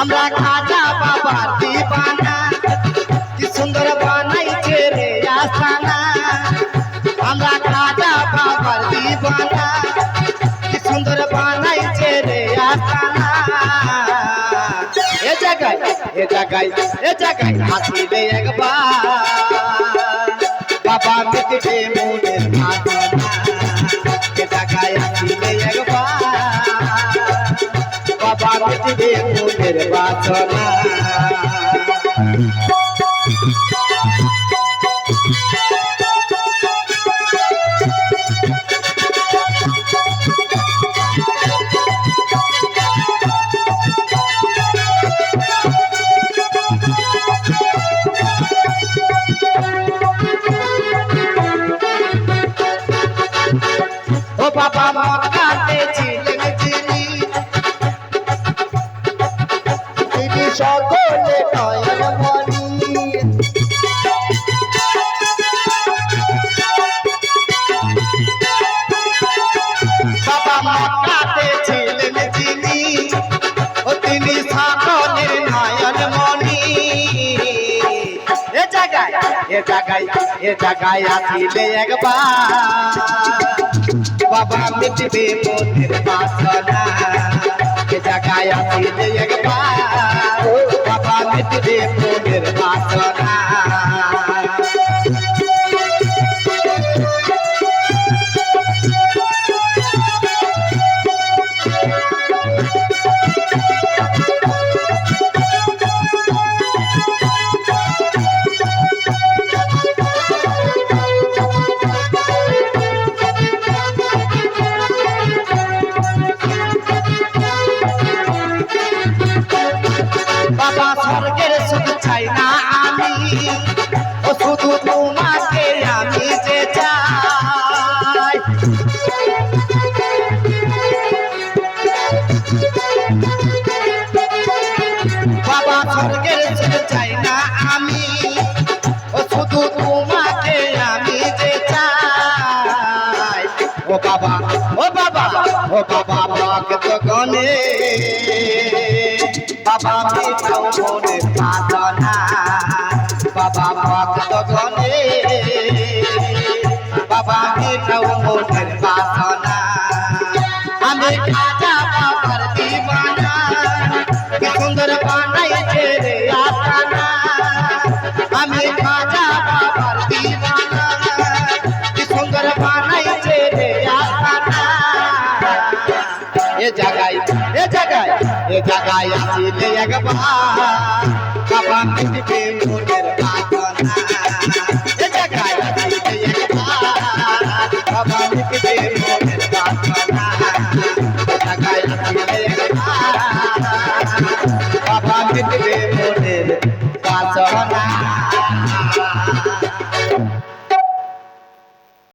আমরা খাজা বাবার দিবানা, কি সুন্দর বানাইছে রে আস্তানা। আমরা খাজা বাবার দিবানা, কি সুন্দর বানাইছে রে আস্তানা। এ জায়গায় এ জায়গায় এ জায়গায় আসিলে একবার। বাবা মিটবে মনের মনের বাসনা সকলে নয়ন মণি। বাবা মক্কাতে ছিলেন যিনি, ও তিনি সকলের নয়ন মণি। এ জায়গায় এ জায়গায় এ জায়গায় আসিলে একবার। বাবা মিটবে মনের বাসনা, এ জায়গায় আসিলে একবার। ও শুধু তোমাকে আমি যে চাই। বাবা স্বর্গের সুখ চাই না আমি। ও শুধু তোমাকে আমি যে চাই। ও বাবা ও বাবা ও বাবা ভক্ত গণে বাবা মিঠাও মনে সাধনা বাবা আমি খাজা বাবার দিবানা কি সুন্দর বানাইছে রে আসানা আমি খাজা বাবার দিবানা কি সুন্দর